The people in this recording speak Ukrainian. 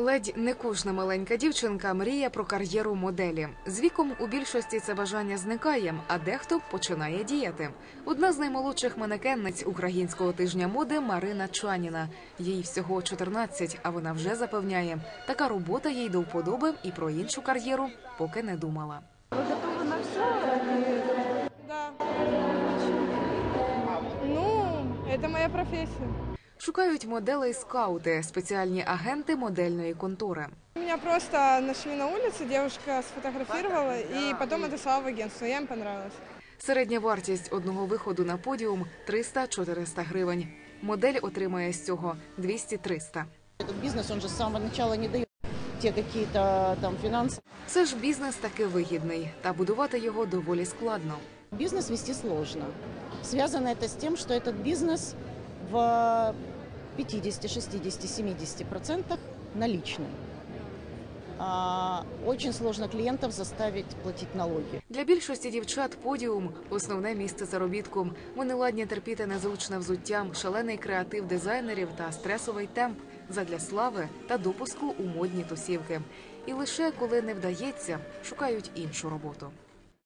Ледь не кожна маленька дівчинка мріє про кар'єру моделі. З віком у більшості це бажання зникає, а дехто починає діяти. Одна з наймолодших манекенниць українського тижня моди Марина Чаніна. Їй всього 14, а вона вже запевняє, така робота їй до вподоби і про іншу кар'єру поки не думала. Да. Ну, это моя профессия. Шукають моделей скаути, спеціальні агенти модельної контори. Меня просто нашли на улице, девушка сфотографировала и потом отослала в агентство. Я им понравилась. Середня вартість одного виходу на подіум 300-400 гривень. Модель отримає з цього 200-300. Этот бизнес, он же с самого начала не дает те какие-то там финансы. Все ж бізнес таки вигідний, та будувати його доволі складно. Бизнес вести сложно. Связано это с тем, что этот бизнес в 50, 60, 70 процентах наличный. А, очень сложно клиентов заставить платить налоги. Для більшості дівчат подіум основне місце заробітку. Вони ладні терпіти незручне взуття, шалений креатив дизайнерів та стресовий темп задля слави та допуску у модні тусівки. І лише коли не вдається, шукають іншу роботу.